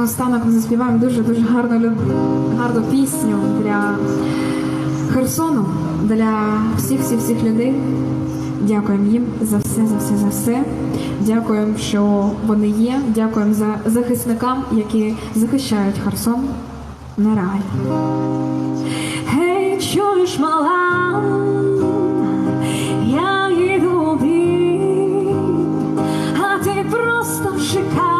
наостанок ми заспіваємо дуже-дуже гарну, гарну пісню для Херсону, для всіх-всіх-всіх людей. Дякуємо їм за все, за все, за все. Дякуємо, що вони є. Дякуємо за захисникам, які захищають Херсон. Не рай. Гей, чуєш, мала, я йду в а ти просто а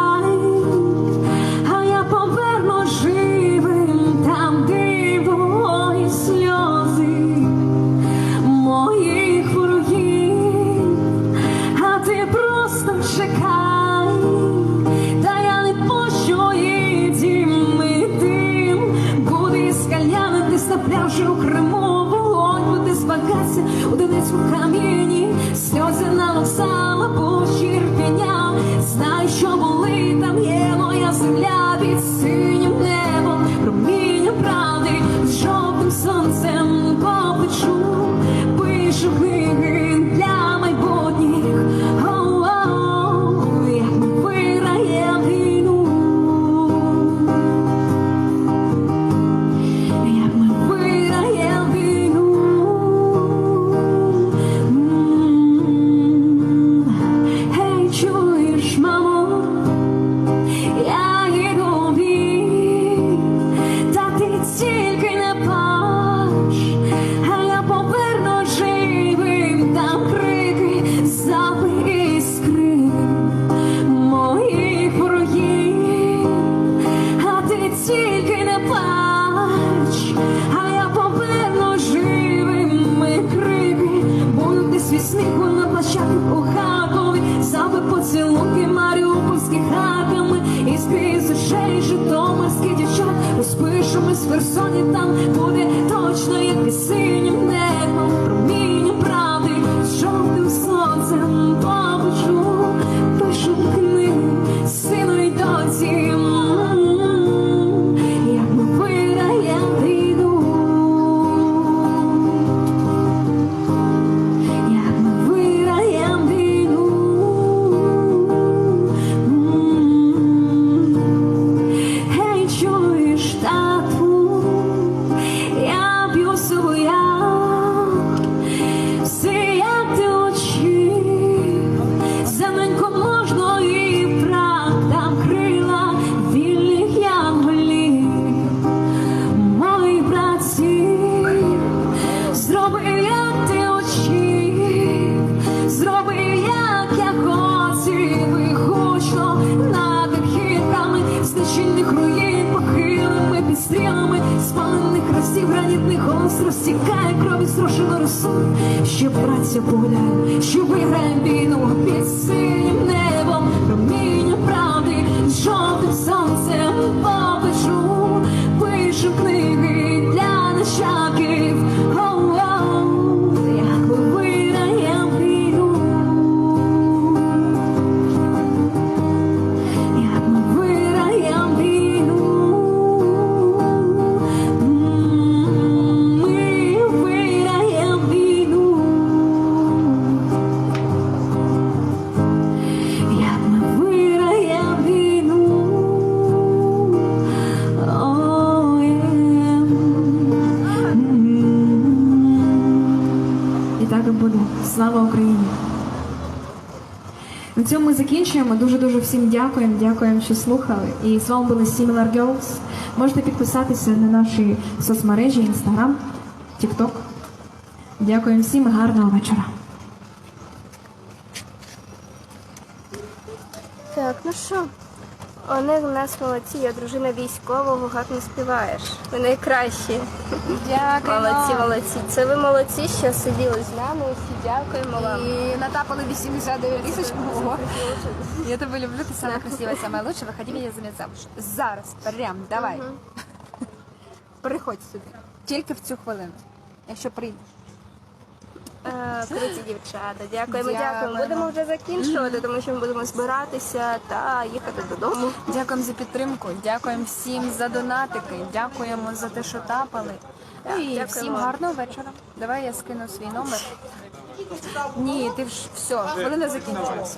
Запи поцілунки маріупольських раками, і скрізь очей житомирських дівчат, розпишемось в Херсоні, там буде точно, як і синім небом, що браття На цьому ми закінчуємо. Дуже дуже всім дякуємо. Дякуємо, що слухали. І з вами були Similar Girls. Можете підписатися на наші соцмережі, Instagram, TikTok. Дякуємо всім і гарного вечора. Так, ну що? Вони у нас молодці, я дружина військового, гарно співаєш. Ви найкращі. Дякую. Молодці, молодці. Це ви молодці, що сиділи з нами. Усі дякуємо вам. І натапали 89 лісочку. Ого. Я тебе люблю, ти сама красива, сама лучша. Виходи мене за замуж. Зараз, прям, давай. Приходь сюди. Тільки в цю хвилину. Якщо прийдеш. Е, Круті дівчата, дякуємо, Дякуємо. дякуємо. Будемо вже закінчувати, тому що ми будемо збиратися та їхати додому. Дякуємо за підтримку, дякуємо всім за донатики, дякуємо за те, що тапали. Ну і дякуємо всім гарного вечора. Давай я скину свій номер. Ні, ти ж все, хвилина закінчилася.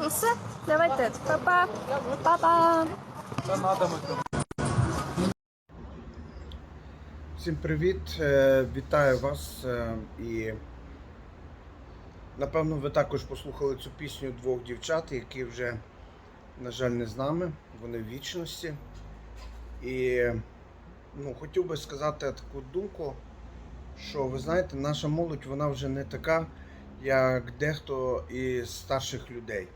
Ну все, давайте. Па-па. Па-па. Всім привіт! Е, Вітаю вас. е, І напевно ви також послухали цю пісню двох дівчат, які вже, на жаль, не з нами, вони в вічності. І ну, хотів би сказати таку думку, що ви знаєте, наша молодь вона вже не така, як дехто із старших людей.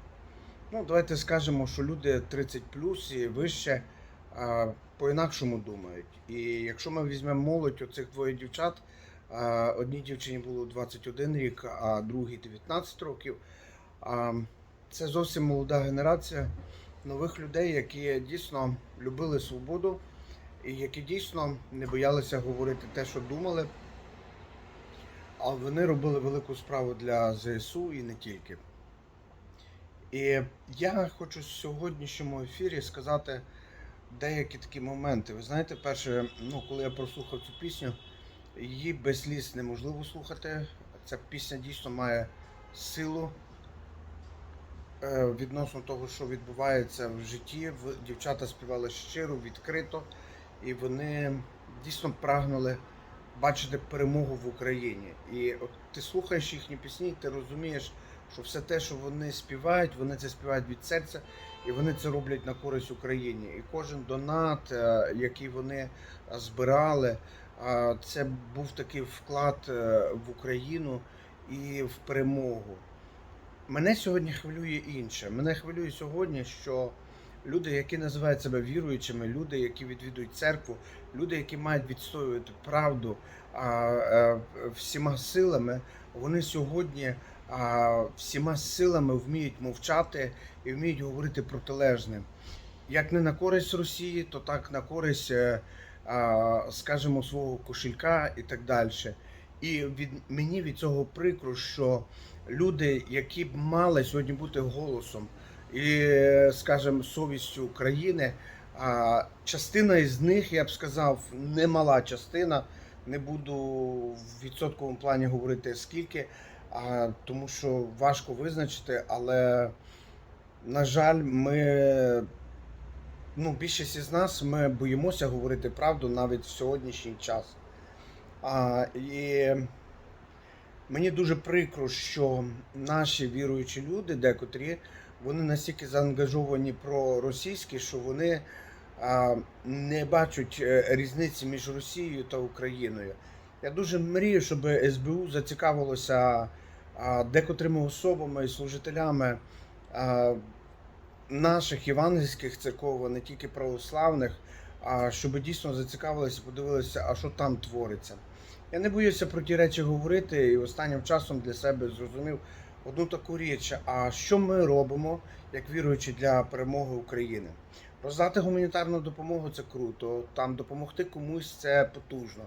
Ну, давайте скажемо, що люди 30 і вище по-інакшому думають. І якщо ми візьмемо молодь оцих двоє дівчат, одній дівчині було 21 рік, а другій 19 років. Це зовсім молода генерація нових людей, які дійсно любили свободу і які дійсно не боялися говорити те, що думали. А вони робили велику справу для ЗСУ і не тільки. І я хочу в сьогоднішньому ефірі сказати деякі такі моменти. Ви знаєте, перше, ну, коли я прослухав цю пісню, її без сліз неможливо слухати. Ця пісня дійсно має силу е, відносно того, що відбувається в житті. Дівчата співали щиро, відкрито, і вони дійсно прагнули бачити перемогу в Україні. І от ти слухаєш їхні пісні, ти розумієш, що все те, що вони співають, вони це співають від серця, і вони це роблять на користь Україні. І кожен донат, е, який вони е, збирали, е, це був такий вклад в Україну і в перемогу. Мене сьогодні хвилює інше. Мене хвилює сьогодні, що люди, які називають себе віруючими, люди, які відвідують церкву, люди, які мають відстоювати правду всіма силами, вони сьогодні а, всіма силами вміють мовчати і вміють говорити протилежне. Як не на користь Росії, то так на користь, е, скажімо, свого кошелька і так далі. І від мені від цього прикро, що люди, які б мали сьогодні бути голосом і, скажімо, совістю України, а частина із них, я б сказав, немала частина. Не буду в відсотковому плані говорити скільки, а, тому що важко визначити, але, на жаль, ми, ну, більшість із нас ми боїмося говорити правду навіть в сьогоднішній час. А, і мені дуже прикро, що наші віруючі люди, декотрі, вони настільки заангажовані проросійські, що вони а, не бачать е, різниці між Росією та Україною. Я дуже мрію, щоб СБУ зацікавилося декотрими особами і служителями наших євангельських церков, а не тільки православних, щоб дійсно зацікавилися, подивилися, а що там твориться. Я не боюся про ті речі говорити, і останнім часом для себе зрозумів одну таку річ: а що ми робимо як віруючі для перемоги України? Роздати гуманітарну допомогу це круто, там допомогти комусь це потужно.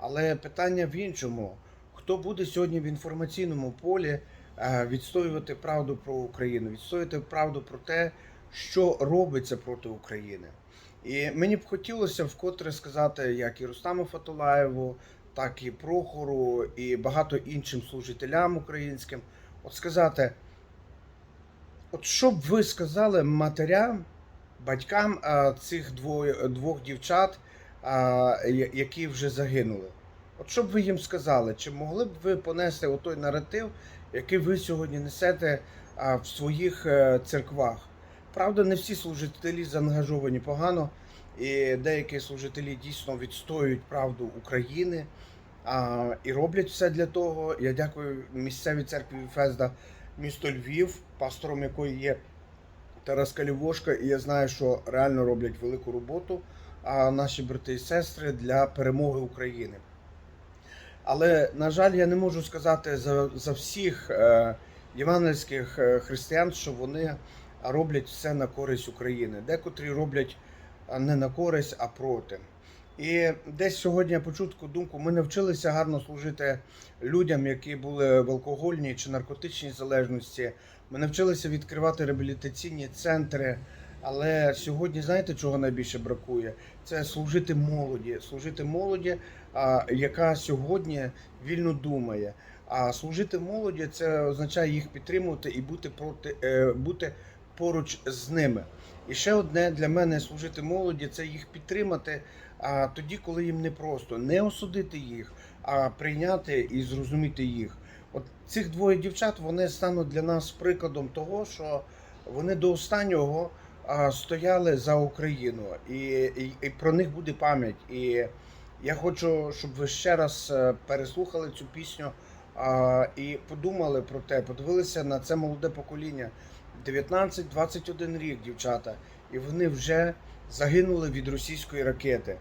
Але питання в іншому: хто буде сьогодні в інформаційному полі е, відстоювати правду про Україну, відстоювати правду про те, що робиться проти України? І мені б хотілося вкотре сказати, як і Рустаму Фатулаєву, так і Прохору, і багато іншим служителям українським, от сказати, от що б ви сказали матерям, батькам цих двоє, двох дівчат, а, які вже загинули? От що б ви їм сказали? Чи могли б ви понести отой наратив, який ви сьогодні несете а, в своїх е, церквах? Правда, не всі служителі заангажовані погано, і деякі служителі дійсно відстоюють правду України а, і роблять все для того. Я дякую місцевій церкві Фезда місто Львів, пастором якої є Тарас Калівошка, і я знаю, що реально роблять велику роботу а, наші брати і сестри для перемоги України. Але, на жаль, я не можу сказати за, за всіх е, євангельських е, християн, що вони роблять все на користь України. Декотрі роблять не на користь, а проти. І десь сьогодні я почув таку думку: ми навчилися гарно служити людям, які були в алкогольній чи наркотичній залежності. Ми навчилися відкривати реабілітаційні центри. Але сьогодні знаєте, чого найбільше бракує? Це служити молоді, служити молоді, яка сьогодні вільно думає. А служити молоді це означає їх підтримувати і бути проти е, бути поруч з ними. І ще одне для мене служити молоді це їх підтримати. А тоді, коли їм не просто не осудити їх, а прийняти і зрозуміти їх. От цих двоє дівчат вони стануть для нас прикладом того, що вони до останнього стояли за Україну, і, і, і про них буде пам'ять. І я хочу, щоб ви ще раз е, переслухали цю пісню а, і подумали про те, подивилися на це молоде покоління. 19-21 рік, дівчата, і вони вже загинули від російської ракети.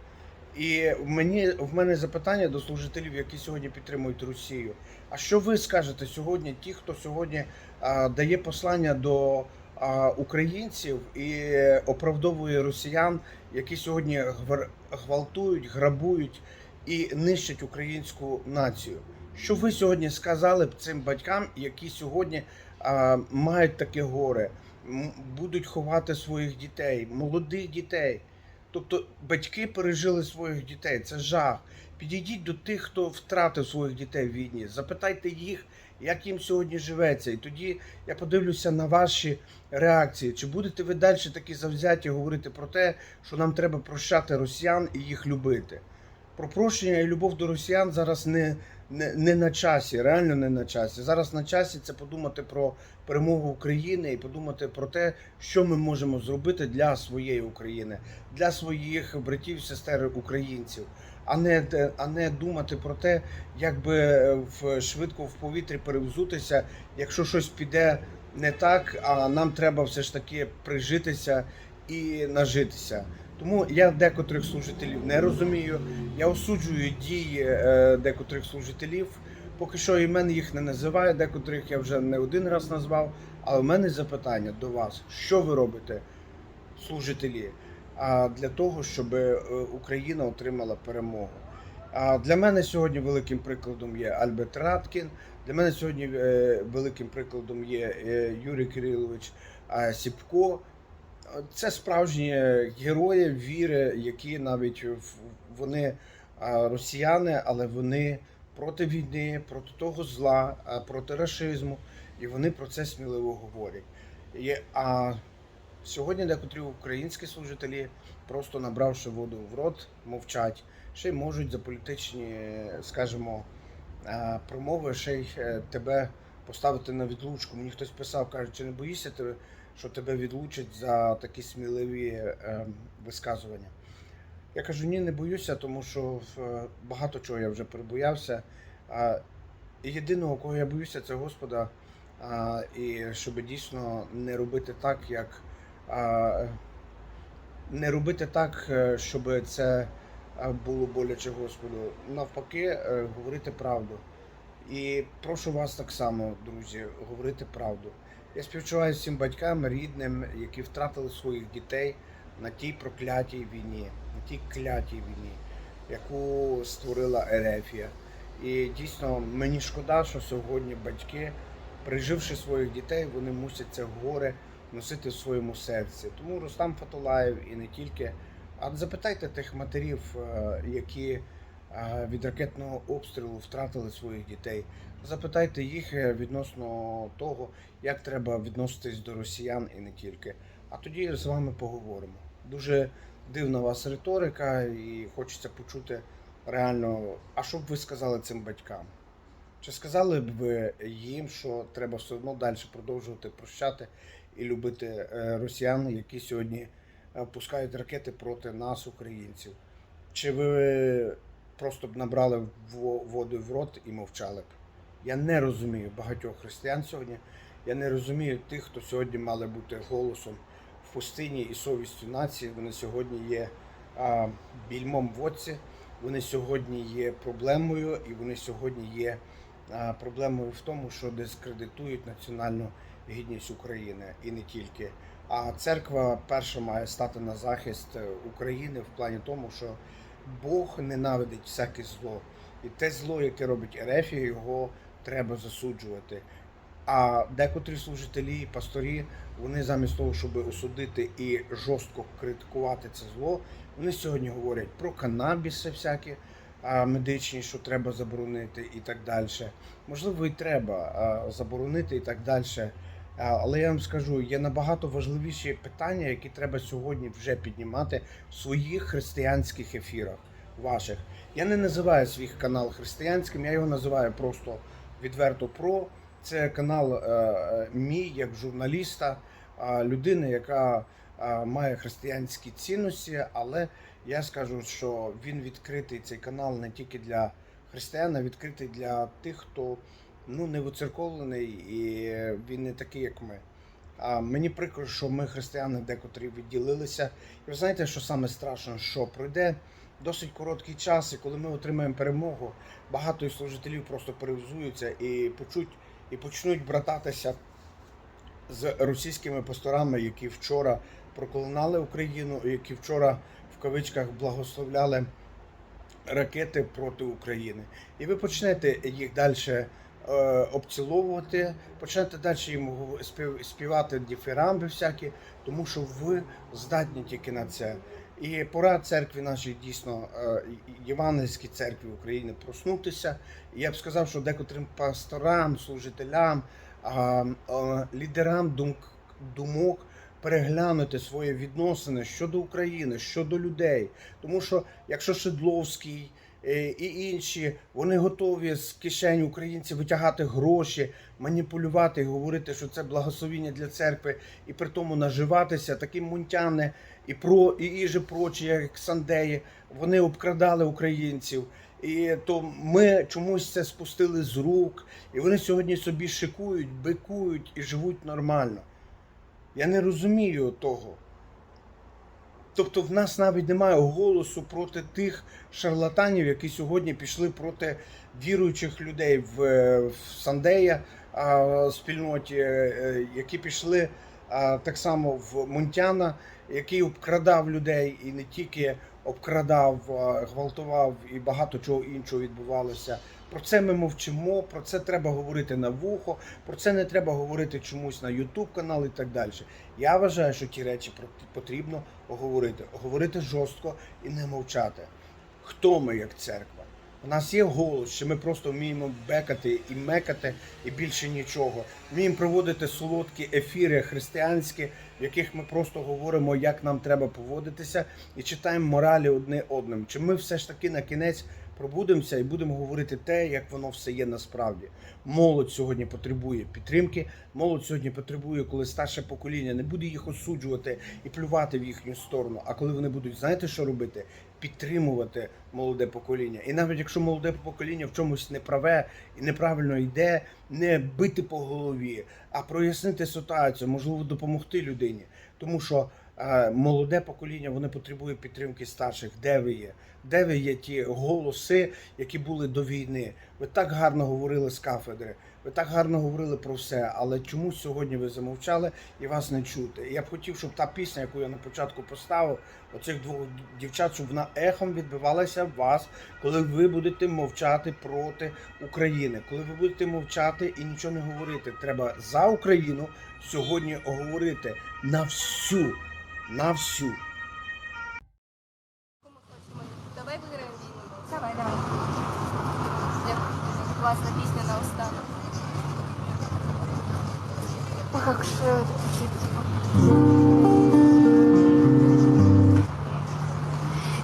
І мені в мене запитання до служителів, які сьогодні підтримують Росію. А що ви скажете сьогодні, ті, хто сьогодні а, дає послання до українців і оправдовує росіян, які сьогодні гвалтують, грабують і нищать українську націю? Що ви сьогодні сказали б цим батькам, які сьогодні а, мають таке горе, будуть ховати своїх дітей, молодих дітей? Тобто батьки пережили своїх дітей, це жах. Підійдіть до тих, хто втратив своїх дітей в війні, запитайте їх, як їм сьогодні живеться. І тоді я подивлюся на ваші реакції. Чи будете ви далі такі завзяті говорити про те, що нам треба прощати росіян і їх любити? Про прощення і любов до росіян зараз не, не, не на часі, реально не на часі. Зараз на часі це подумати про перемогу України і подумати про те, що ми можемо зробити для своєї України, для своїх братів сестер українців, а не, а не думати про те, як би в швидко в повітрі перевзутися, якщо щось піде не так, а нам треба все ж таки прижитися і нажитися. Тому я декотрих служителів не розумію. Я осуджую дії е, декотрих служителів. Поки що імен їх не називаю, декотрих я вже не один раз назвав. Але в мене запитання до вас: що ви робите, служителі, а для того, щоб е, Україна отримала перемогу? А для мене сьогодні великим прикладом є Альберт Радкін. Для мене сьогодні е, великим прикладом є Юрій Кирилович Сіпко. Це справжні герої віри, які навіть вони росіяни, але вони проти війни, проти того зла, проти расизму, і вони про це сміливо говорять. І, а сьогодні декотрі українські служителі, просто набравши воду в рот, мовчать, ще й можуть за політичні, скажімо, промови, ще й е, тебе поставити на відлучку. Мені хтось писав, каже, чи не боїшся тебе, що тебе відлучать за такі сміливі е, висказування. Я кажу, ні, не боюся, тому що е, багато чого я вже перебоявся. І єдиного, кого я боюся, це Господа. А, і щоб дійсно не робити так, як а, не робити так, е, щоб це було боляче Господу. Навпаки, е, говорити правду. І прошу вас так само, друзі, говорити правду. Я співчуваю всім батькам, рідним, які втратили своїх дітей на тій проклятій війні, на тій клятій війні, яку створила Ерефія. І дійсно мені шкода, що сьогодні батьки, приживши своїх дітей, вони мусять це горе носити в своєму серці. Тому Рустам Фатулаєв і не тільки. А запитайте тих матерів, е, які від ракетного обстрілу втратили своїх дітей. Запитайте їх е, відносно того, як треба відноситись до росіян і не тільки. А тоді з вами поговоримо. Дуже дивна вас риторика, і хочеться почути реально, а що б ви сказали цим батькам? Чи сказали б ви їм, що треба все одно далі продовжувати прощати і любити е, росіян, які сьогодні е, пускають ракети проти нас, українців? Чи ви просто б набрали воду в рот і мовчали б? Я не розумію багатьох християн сьогодні. Я не розумію тих, хто сьогодні мали бути голосом в пустині і совістю нації. Вони сьогодні є а, більмом в оці, вони сьогодні є проблемою, і вони сьогодні є а, проблемою в тому, що дискредитують національну гідність України і не тільки. А церква перша має стати на захист е, України в плані тому, що Бог ненавидить всяке зло. І те зло, яке робить Ерефія, його треба засуджувати. А декотрі служителі і пасторі, вони замість того, щоб осудити і жорстко критикувати це зло, вони сьогодні говорять про канабіси всякі, медичні, що треба заборонити і так далі. Можливо, і треба заборонити і так далі. Але я вам скажу, є набагато важливіші питання, які треба сьогодні вже піднімати в своїх християнських ефірах ваших. Я не називаю свій канал християнським, я його називаю просто відверто про. Це канал е, е, мій як журналіста, е, людини, яка е, має християнські цінності, але я скажу, що він відкритий цей канал не тільки для християн, а відкритий для тих, хто ну не воцерковлений і він не такий, як ми. А мені прикро, що ми, християни, декотрі відділилися. І ви знаєте, що саме страшно, що пройде досить короткий час, і коли ми отримаємо перемогу, багато служителів просто перевзуються і почуть і почнуть брататися з російськими пасторами, які вчора проклинали Україну, які вчора в кавичках благословляли ракети проти України. І ви почнете їх далі обціловувати, почнете далі гов- співати діфірамби всякі, тому що ви здатні тільки на це. І пора церкві нашій дійсно е, Євангельській церкві України проснутися. Я б сказав, що декотрим пасторам, служителям, лідерам думк, думок переглянути свої відносини щодо України, щодо людей. Тому що якщо Шедловський е, і інші вони готові з кишень українців витягати гроші, маніпулювати і говорити, що це благословіння для церкви, і при тому наживатися, такі мунтяни і про і, і же прочі, як Сандеї, вони обкрадали українців. І то ми чомусь це спустили з рук, і вони сьогодні собі шикують, бикують і живуть нормально. Я не розумію того. Тобто в нас навіть немає голосу проти тих шарлатанів, які сьогодні пішли проти віруючих людей в, е, в Сандея а, спільноті, е, які пішли а, так само в Монтяна, який обкрадав людей і не тільки обкрадав, гвалтував і багато чого іншого відбувалося. Про це ми мовчимо, про це треба говорити на вухо, про це не треба говорити чомусь на Ютуб канал і так далі. Я вважаю, що ті речі потрібно говорити, говорити жорстко і не мовчати. Хто ми як церква? У нас є голос, що ми просто вміємо бекати і мекати, і більше нічого. Вміємо проводити солодкі ефіри християнські, в яких ми просто говоримо, як нам треба поводитися, і читаємо моралі одне одним. Чи ми все ж таки на кінець пробудемося і будемо говорити те, як воно все є насправді. Молодь сьогодні потребує підтримки. Молодь сьогодні потребує, коли старше покоління не буде їх осуджувати і плювати в їхню сторону. А коли вони будуть, знаєте, що робити? Підтримувати молоде покоління. І навіть якщо молоде покоління в чомусь неправе і неправильно йде, не бити по голові, а прояснити ситуацію, можливо, допомогти людині. Тому що молоде покоління вони потребує підтримки старших. Де ви є? Де ви є ті голоси, які були до війни? Ви так гарно говорили з кафедри, ви так гарно говорили про все, але чому сьогодні ви замовчали і вас не чути? Я б хотів, щоб та пісня, яку я на початку поставив, оцих двох дівчат, щоб вона ехом відбивалася в вас, коли ви будете мовчати проти України, коли ви будете мовчати і нічого не говорити. Треба за Україну сьогодні говорити на всю, на всю. Давай виграємо війну. Давай, давай. Як класна пісня на останок. Так, що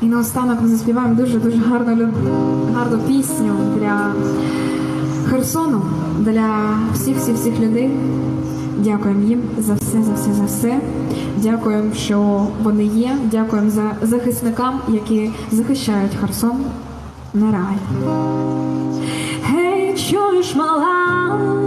І наостанок ми заспіваємо дуже-дуже гарну, гарну пісню для Херсону, для всіх-всіх-всіх людей. Дякуємо їм за все, за все, за все. Дякуємо, що вони є. Дякуємо за захисникам, які захищають Херсон. на рай. Гей, чуєш, мала,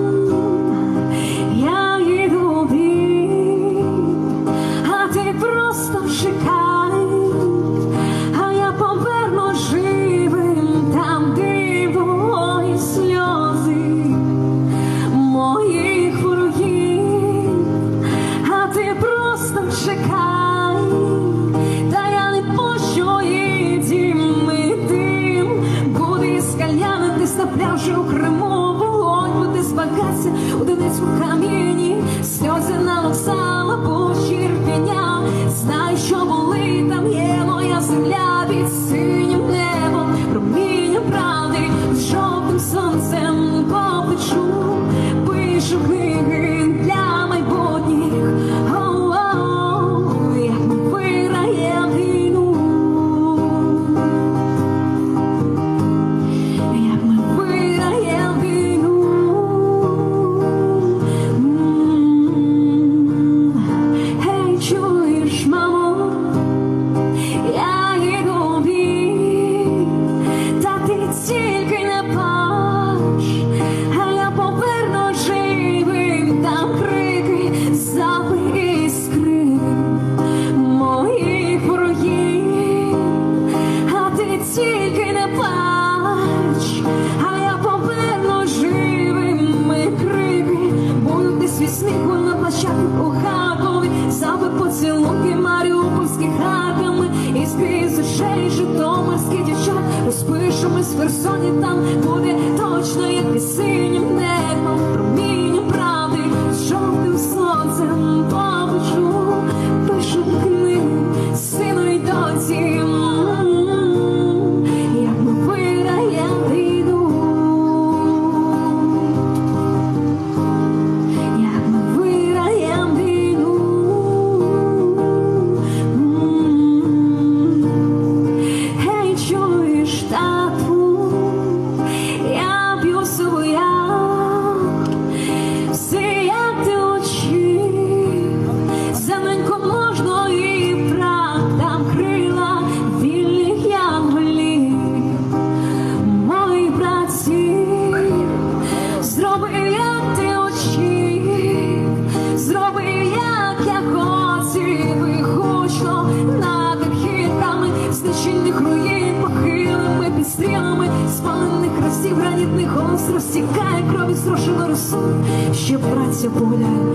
Херсоні, там буде точно, як під що праця погуляє, що виграє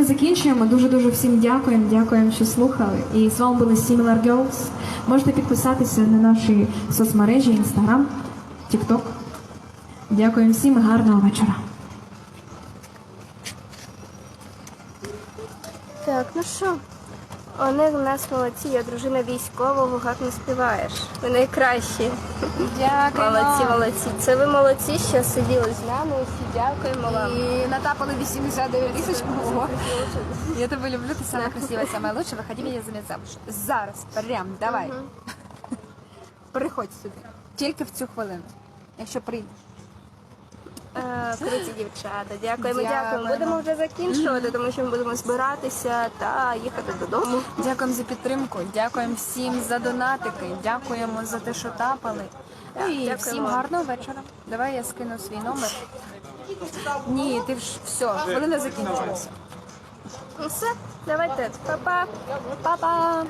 ми закінчуємо. Дуже дуже всім дякуємо. Дякуємо, що слухали. І з вами були Similar Girls. Можете підписатися на наші соцмережі, Інстаграм, Тікток. Дякуємо всім і гарного вечора. Так, ну що? Вони в нас молодці, я дружина військового, гарно співаєш. Ви найкращі. Дякую. Молодці, молодці. Це ви молодці, що сиділи з нами. Усі дякуємо вам. І натапали 89 тисяч. Ого. Я тебе люблю, ти сама красива, сама лучша. Виходи мене за замуж. Зараз, прям, давай. Приходь сюди. Тільки в цю хвилину. Якщо прийдеш. Е, Круті дівчата, дякуємо, Дякуємо. Будемо вже закінчувати, тому що ми будемо збиратися та їхати додому. Дякуємо за підтримку, дякуємо всім за донатики, дякуємо за те, що тапали. Ну і дякуємо. всім гарного вечора. Давай я скину свій номер. Ні, ти ж все, хвилина закінчилася. Ну все, давайте, па-па. Па-па!